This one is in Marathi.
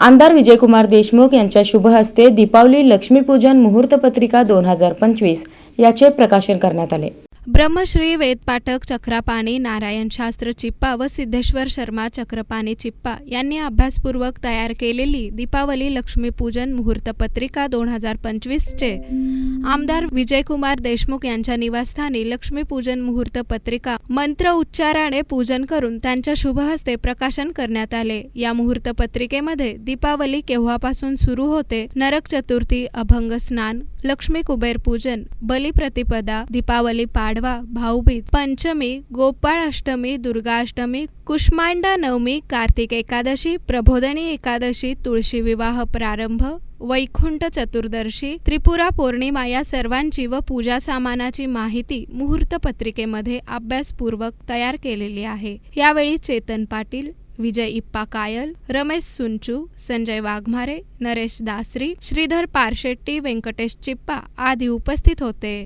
आमदार विजयकुमार देशमुख यांच्या शुभ हस्ते दीपावली लक्ष्मीपूजन मुहूर्तपत्रिका दोन हजार पंचवीस याचे प्रकाशन करण्यात आले. ब्रह्मश्री वेदपाठक चक्रपाणी नारायण शास्त्र चिप्पा व सिद्धेश्वर शर्मा चक्रपाणी चिप्पा यांनी अभ्यासपूर्वक तयार केलेली दीपावली लक्ष्मीपूजन मुहूर्त पत्रिका दोन हजार पंचवीसचे आमदार विजयकुमार देशमुख यांच्या निवासस्थानी लक्ष्मीपूजन मुहूर्त पत्रिका मंत्र उच्चाराने पूजन करून त्यांच्या शुभ हस्ते प्रकाशन करण्यात आले. या मुहूर्त पत्रिकेमध्ये दीपावली केव्हापासून सुरू होते? नरक चतुर्थी अभंग स्नान लक्ष्मी कुबेर पूजन बलिप्रतिपदा दीपावली पाड पाडवा भाऊबीज पंचमी गोपाळाष्टमी दुर्गाष्टमी कुष्मांडा नवमी कार्तिक एकादशी प्रबोधनी एकादशी तुळशी विवाह प्रारंभ वैकुंठ चतुर्दशी त्रिपुरा पौर्णिमा या सर्वांची व पूजा सामानाची माहिती मुहूर्त पत्रिकेमध्ये अभ्यासपूर्वक तयार केलेली आहे. यावेळी चेतन पाटील विजय इप्पा कायल रमेश सुंचू संजय वाघमारे नरेश दासरी श्रीधर पारशेट्टी व्यंकटेश चिप्पा आदी उपस्थित होते.